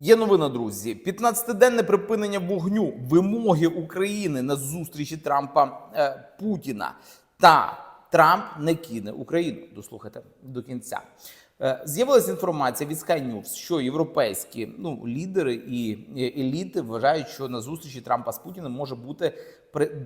Є новина, друзі. 15-денне припинення вогню вимоги України на зустрічі Трампа е, Путіна. Та Трамп не кине Україну. Дослухайте до кінця. Е, З'явилася інформація від Sky News, що європейські ну лідери і еліти вважають, що на зустрічі Трампа з Путіним може бути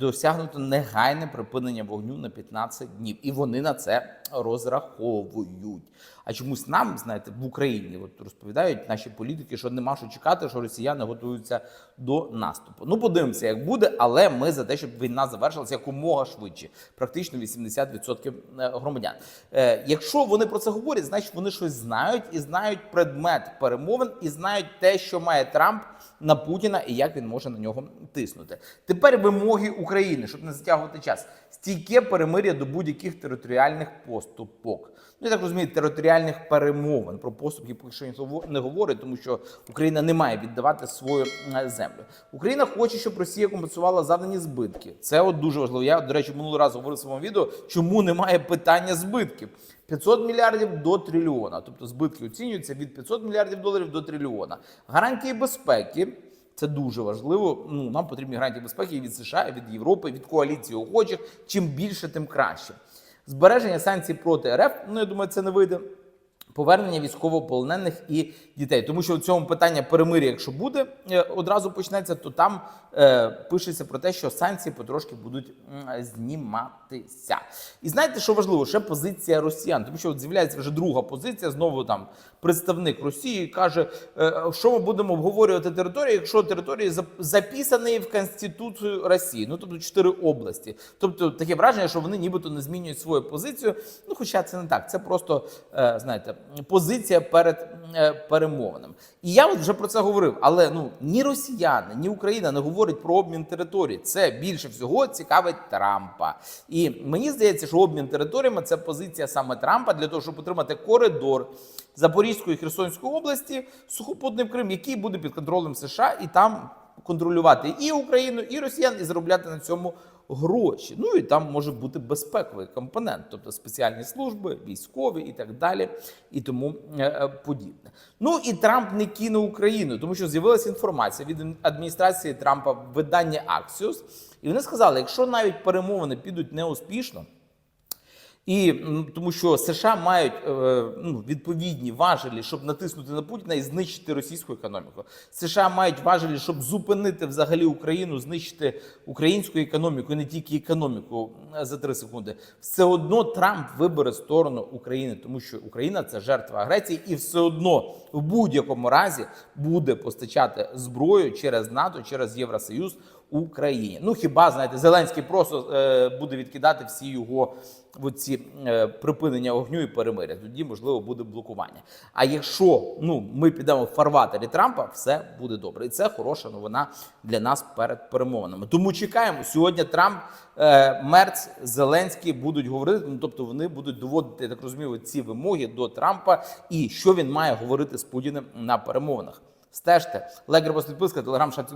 досягнуто негайне припинення вогню на 15 днів, і вони на це розраховують. А чомусь нам, знаєте, в Україні от розповідають наші політики, що нема що чекати, що росіяни готуються до наступу. Ну, подивимося, як буде, але ми за те, щоб війна завершилася якомога швидше, практично 80% громадян. Е, якщо вони про це говорять, значить вони щось знають і знають предмет перемовин, і знають те, що має Трамп на Путіна і як він може на нього тиснути. Тепер вимоги України, щоб не затягувати час. Стійке перемир'я до будь-яких територіальних поступок. Ну, я так розумію, територіальних перемовин про поступки поки що ніхто не говорить, тому що Україна не має віддавати свою е, землю. Україна хоче, щоб Росія компенсувала завдані збитки. Це от дуже важливо. Я, до речі, минулого разу говорив в своєму відео, чому немає питання збитків. 500 мільярдів до трильйона. Тобто збитки оцінюються від 500 мільярдів доларів до трильйона. Гарантії безпеки. Це дуже важливо. Ну нам потрібні гарантії безпеки від США, від Європи, від коаліції охочих. Чим більше, тим краще. Збереження санкцій проти РФ. Ну я думаю, це не вийде. Повернення військовополонених і дітей, тому що в цьому питання перемир'я, якщо буде е, одразу почнеться, то там е, пишеться про те, що санкції потрошки будуть зніматися. І знаєте, що важливо? Ще позиція росіян, тому що от з'являється вже друга позиція. Знову там представник Росії каже, е, що ми будемо обговорювати територію, якщо території зап- записані в Конституцію Росії, ну тобто чотири області. Тобто таке враження, що вони нібито не змінюють свою позицію. Ну, хоча це не так, це просто е, знаєте, позиція перед е, перемовинами. І я от вже про це говорив. Але ну ні росіяни, ні Україна не говорять про обмін територій. Це більше всього цікавить Трампа. І мені здається, що обмін територіями це позиція саме Трампа для того, щоб отримати коридор Запорізької Херсонської області, сухопутний Крим, який буде під контролем США, і там контролювати і Україну, і Росіян, і заробляти на цьому гроші. Ну і там може бути безпековий компонент, тобто спеціальні служби, військові і так далі, і тому е, е, подібне. Ну і Трамп не кине Україну, тому що з'явилася інформація від адміністрації Трампа в виданні Axios, і вони сказали, якщо навіть перемовини підуть неуспішно. І тому що США мають е, ну, відповідні важелі, щоб натиснути на Путіна і знищити російську економіку. США мають важелі, щоб зупинити взагалі Україну, знищити українську економіку, і не тільки економіку е, за три секунди. Все одно Трамп вибере сторону України, тому що Україна це жертва агресії, і все одно в будь-якому разі буде постачати зброю через НАТО, через Євросоюз. Україні. Ну хіба знаєте, Зеленський просто е, буде відкидати всі його оці, е, припинення огню і перемиря. Тоді можливо буде блокування. А якщо ну ми підемо в фарватері Трампа, все буде добре, і це хороша новина для нас перед перемовинами. Тому чекаємо сьогодні. Трамп, е, Мерц, Зеленський будуть говорити. Ну тобто вони будуть доводити, я так розумію, ці вимоги до Трампа і що він має говорити з Путіним на перемовинах. Стежте, лайк, підписка, телеграм, шапці.